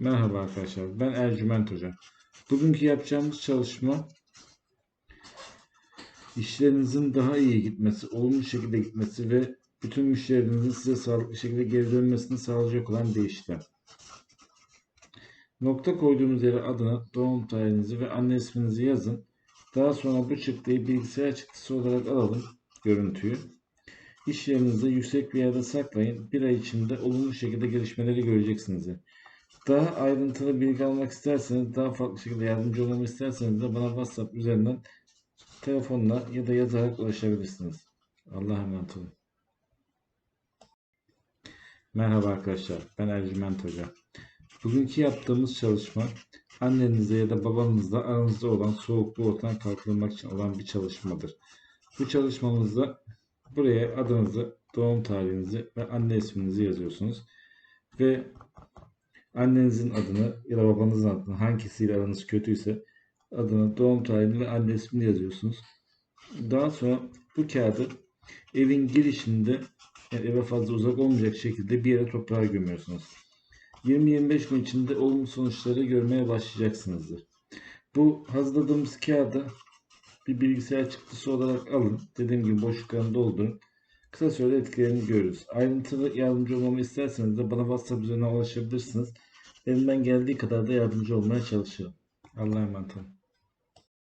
Merhaba arkadaşlar, ben Ercüment Hoca. Bugünkü yapacağımız çalışma işlerinizin daha iyi gitmesi, olumlu şekilde gitmesi ve bütün müşterilerinizin size sağlıklı şekilde geri dönmesini sağlayacak olan işlem. Nokta koyduğumuz yere adını, doğum tarihinizi ve anne isminizi yazın. Daha sonra bu çıktıyı bilgisayar çıktısı olarak alalım görüntüyü. İş yüksek bir yerde saklayın. Bir ay içinde olumlu şekilde gelişmeleri göreceksiniz. Daha ayrıntılı bilgi almak isterseniz, daha farklı şekilde yardımcı olmamı isterseniz de bana WhatsApp üzerinden telefonla ya da yazarak ulaşabilirsiniz. Allah'a emanet olun. Merhaba arkadaşlar, ben Ercüment Hoca. Bugünkü yaptığımız çalışma annenizle ya da babanızla aranızda olan soğukluğu ortadan kaldırmak için olan bir çalışmadır. Bu çalışmamızda buraya adınızı, doğum tarihinizi ve anne isminizi yazıyorsunuz. Ve annenizin adını ya da babanızın adını hangisiyle aranız kötüyse adını, doğum tarihini ve anne ismini yazıyorsunuz. Daha sonra bu kağıdı evin girişinde yani eve fazla uzak olmayacak şekilde bir yere toprağa gömüyorsunuz. 20-25 gün içinde olumlu sonuçları görmeye başlayacaksınızdır. Bu hazırladığımız kağıdı bir bilgisayar çıktısı olarak alın. Dediğim gibi boşluklarını doldurun. Kısa sürede etkilerini görürüz. Ayrıntılı yardımcı olmamı isterseniz de bana WhatsApp üzerinden ulaşabilirsiniz. Elimden geldiği kadar da yardımcı olmaya çalışırım. Allah'a emanet olun.